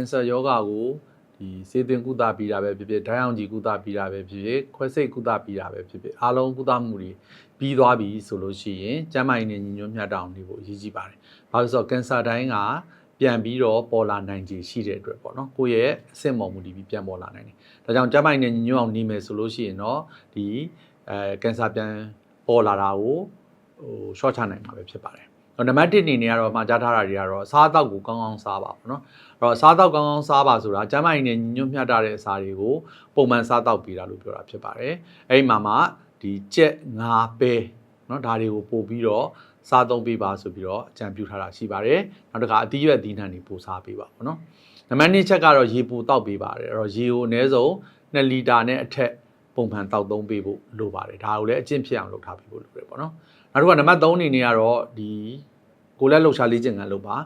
င်ဆာယောဂါကိုဒီစေသွင်းကုသပြီးတာပဲဖြစ်ဖြစ်ဓာတ်ရောင်ကြီးကုသပြီးတာပဲဖြစ်ဖြစ်ခွဲစိတ်ကုသပြီးတာပဲဖြစ်ဖြစ်အားလုံးကုသမှုတွေပြီးသွားပြီဆိုလို့ရှိရင်ကျန်းမာရေးနဲ့ညီညွတ်မျှတအောင်နေဖို့အရေးကြီးပါတယ်။ဘာလို့လဲဆိုတော့ကင်ဆာတိုင်းကပြန်ပြီးတော့ပေါ်လာနိုင်ခြေရှိတဲ့အတွက်ပေါ့နော်ကိုယ့်ရဲ့အဆင့်ပေါ်မူတည်ပြီးပြန်ပေါ်လာနိုင်တယ်။ဒါကြောင့်ကျန်းမာရေးနဲ့ညီညွတ်အောင်နေမယ်ဆိုလို့ရှိရင်တော့ဒီအဲကင်ဆာပြန်ပေါ်လာတာကိုဟို short ချနိုင်မှာပဲဖြစ်ပါတယ်။ နံပါတ်1အနေနဲ့ကတော့မှာကြားထားတာတွေကတော့စားတောက်ကိုကောင်းကောင်းစားပါပေါ့နော်။အဲ့တော့စားတောက်ကောင်းကောင်းစားပါဆိုတာကျန်းမာရေးနဲ့ညီညွတ်မျှတတဲ့အစာတွေကိုပုံမှန်စားတောက်ပေးတာလို့ပြောတာဖြစ်ပါတယ်။အဲ့ဒီမှာမှဒီကြက်ငါပဲနော်ဒါတွေကိုပို့ပြီးတော့စားသုံးပေးပါဆိုပြီးတော့အကြံပြုထားတာရှိပါတယ်။နောက်တစ်ခါအသီးရွက်သီးနှံတွေပို့စားပေးပါပေါ့နော်။နံပါတ်2ချက်ကတော့ရေပိုတောက်ပေးပါတယ်။အဲ့တော့ရေကိုအနည်းဆုံး2လီတာနဲ့အထက် ပုံမှန်တောက်သုံးပေးဖို့လိုပါတယ်။ဒါကိုလည်းအကျင့်ဖြစ်အောင်လုပ်ထားပေးဖို့လိုတယ်ပေါ့နော်။နောက်တစ်ခါနံပါတ်3အနေနဲ့ကတော့ဒီကိုလက်လှုပ်ရှားလေ့ကျင့်ခန်းလုပ်ပါ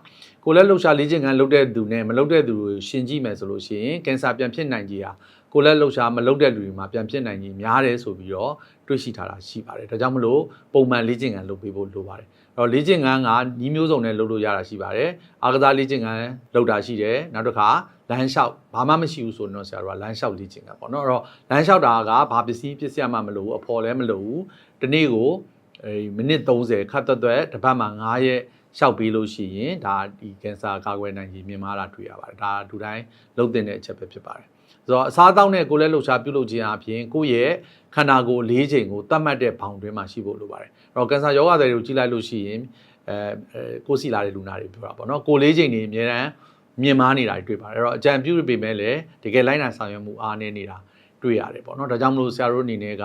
ကိုလက်လှုပ်ရှားလေ့ကျင့်ခန်းလုပ်တဲ့သူနဲ့မလုပ်တဲ့သူကိုရှင်ကြည့်မယ်ဆိုလို့ရှိရင်ကင်ဆာပြန်ဖြစ်နိုင်ကြီးဟာကိုလက်လှုပ်ရှားမလုပ်တဲ့လူတွေမှာပြန်ဖြစ်နိုင်ကြီးများတယ်ဆိုပြီးတော့တွေ့ရှိထားတာရှိပါတယ်ဒါကြောင့်မလို့ပုံမှန်လေ့ကျင့်ခန်းလုပ်ပေးဖို့လိုပါတယ်အဲ့တော့လေ့ကျင့်ခန်းကညီးမျိုးစုံနဲ့လုပ်လို့ရတာရှိပါတယ်အာကစားလေ့ကျင့်ခန်းလုပ်တာရှိတယ်နောက်တစ်ခါ လမ်းလျှောက်ဘာမှမရှိဘူးဆိုတော့ဆရာတို့ကလမ်းလျှောက်လေ့ကျင့်ခန်းပေါ့နော်အဲ့တော့လမ်းလျှောက်တာကဘာပစ္စည်းပစ္စည်းမှမလို့ဘူးအဖော်လည်းမလို့ဘူးဒီနေ့ကိုအဲမိနစ်30ခတ်သက်သက်တစ်ပတ်မှာ9ရက်လျှောက်ပေးလို့ရှိရင်ဒါဒီကင်ဆာကာကွယ်နိုင်ခြင်းမြင်မာတာတွေ့ရပါတယ်ဒါဒူတိုင်းလုံးတင်တဲ့အချက်ပဲဖြစ်ပါတယ်ဆိုတော့အစားအသောက်နဲ့ကိုယ်လည်းလှုပ်ရှားပြုလုပ်ခြင်းအပြင်ကိုယ့်ရဲ့ခန္ဓာကိုယ်၄ချိန်ကိုတတ်မှတ်တဲ့ဘောင်တွင်းမှာရှိဖို့လိုပါတယ်အဲ့တော့ကင်ဆာယောဂတွေကိုကြည့်လိုက်လို့ရှိရင်အဲကိုယ်စီလာတဲ့လူနာတွေပြောတာပေါ့နော်ကိုယ်၄ချိန်နေအများတန်း မြင်မာနေတာတွေတွေ့ပါတယ်အဲ့တော့အကြံပြုပေမဲ့လည်းတကယ်လိုက်နိုင်ဆောင်ရွက်မှုအားနည်းနေတာ တွေ့ရတယ်ပေါ့နော်ဒါကြောင့်မလို့ဆရာတို့အနေနဲ့က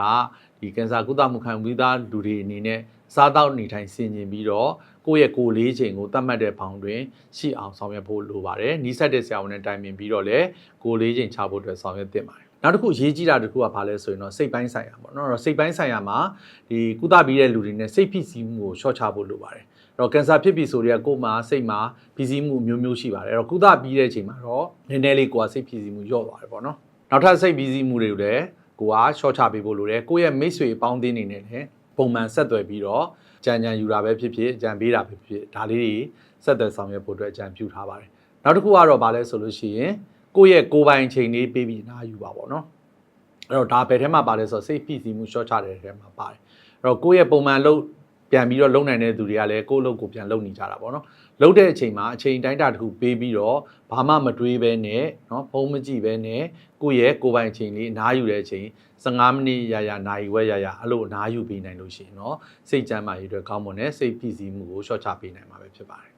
ဒီကင်ဆာကုသမှုခံပြီးသားလူတွေအနေနဲ့စားတောက်နေထိုင်ဆင်ခြင်ပြီးတော့ကိုယ့်ရဲ့ကိုယ်လေးချိန်ကိုသတ်မှတ်တဲ့ဘောင်တွင်ရှိအောင်ဆောင်ရွက်ဖို့လိုပါတယ်။နီးစပ်တဲ့ဆရာဝန်နဲ့တိုင်ပင်ပြီးတော့လည်းကိုယ်လေးချိန်ချဖို့အတွက်ဆောင်ရွက်သင့်ပါတယ်။နောက်တစ်ခုအရေးကြီးတာတစ်ခုကဘာလဲဆိုရင်တော့စိတ်ပိုင်းဆိုင်ရာပေါ့နော်။အဲ့တော့စိတ်ပိုင်းဆိုင်ရာမှာဒီကုသပြီးတဲ့လူတွေနဲ့စိတ်ဖိစီးမှုကိုရှော့ချဖို့လိုပါတယ်။အဲ့တော့ကင်ဆာဖြစ်ပြီဆိုတော့ကိုယ်မှာစိတ်မှာဖိစီးမှုမျိုးမျိုးရှိပါတယ်။အဲ့တော့ကုသပြီးတဲ့အချိန်မှာတော့နည်းနည်းလေးကိုယ်ကစိတ်ဖိစီးမှုလျော့သွားတယ်ပေါ့နော်။ နောက်ထပ်စိတ်ဖိစီးမှုတွေကိုလည်းကိုကရှော့ချပေးဖို့လိုတယ်။ကိုယ့်ရဲ့မိတ်ဆွေအပေါင်းအသင်းတွေနဲ့လည်းပုံမှန်ဆက်သွယ်ပြီးတော့ကြံကြံယူတာပဲဖြစ်ဖြစ်ကြံပေးတာပဲဖြစ်ဖြစ်ဒါလေးတွေဆက်သွယ်ဆောင်ရွက်ဖို့အတွက်အကြံပြုထားပါတယ်နောက်တစ်ခုကတော့ဗာလဲဆိုလို့ရှိရင်ကိုယ့်ရဲ့ကိုယ်ပိုင်ချိန်လေးပေးပြီးနားယူပါပေါ့နော်အဲ့တော့ဒါဘယ်ထဲမှာပါလဲဆိုတော့စိတ်ဖိစီးမှုရှော့ချတဲ့ထဲမှာပါတယ်အဲ့တော့ကိုယ့်ရဲ့ပုံမှန်လုပ် ပြန်ပြီးတော့လုံနိုင်တဲ့သူတွေကလည်းကိုယ့်အလုပ်ကိုပြန်လုပ်နေကြတာပေါ့နော်။လုပ်တဲ့အချိန်မှာအချိန်တိုင်းတာတစ်ခုပေးပြီးတော့ဘာမှမတွေးဘဲနဲ့နော်ဖုံးမကြည့်ဘဲနဲ့ကိုယ့်ရဲ့ကိုယ်ပိုင်အချိန်လေးအနားယူတဲ့အချိန်15မိနစ်ရရနိုင်ဝဲရရအဲ့လိုအနားယူပေးနိုင်လို့ရှိရင်တော့စိတ်ကျန်းမာရေးအတွက်ကောင်းမွန်တဲ့စိတ်ဖိစီးမှုကိုရှော့ချပေးနိုင်မှာပဲဖြစ်ပါတယ်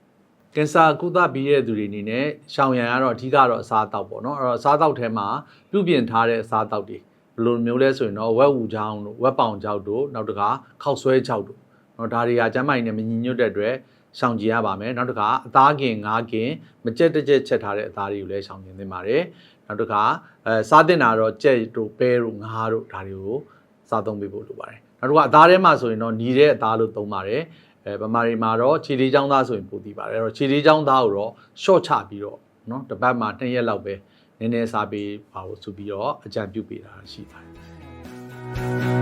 ကင်ဆာကုသပြီးတဲ့သူတွေအနေနဲ့ရှောင်ရံကတော့အဓိကတော့အစားအသောက်ပေါ့နော်အဲ့တော့အစားအသောက်ထဲမှာပြုပြင်ထားတဲ့အစားအသောက်တွေဘယ်လိုမျိုးလဲဆိုရင်တော့ဝက်ဝူချောင်းတို့ဝက်ပောင်ချောက်တို့နောက်တခါခောက်ဆွဲချောက်တို့ နော်ဒါတွေကကျန်းမာရေးနဲ့မညီညွတ်တဲ့အတွက်ရှောင်ကြဉ်ရပါမယ်နောက်တစ်ခါအသားကင်ငါးကင်မကြက်တကြက်ချက်ထားတဲ့အသားတွေကိုလည်းရှောင်ကျဉ်သင့်ပါတယ်နောက်တစ်ခါအဲစားတင်တာတော့ကြက်တို့ပဲတို့ငါးတို့ဒါတွေကိုစားသုံးပေးဖို့လိုပါတယ်နောက်တစ်ခါအသားထဲမှာဆိုရင်တော့ညီတဲ့အသားလို့သုံးပါတယ်အဲဗမာတွေမှာတော့ခြေလေးချောင်းသားဆိုရင်ပိုတည်ပါတယ်အဲ့တော့ခြေလေးချောင်းသားကိုတော့ short ချပြီးတော့เนาะတစ်ပတ်မှာ2ရက်လောက်ပဲနည်းနည်းစားပေးပါလို့ဆိုပြီးတော့အကြံပြုပေးတာရှိပါတယ်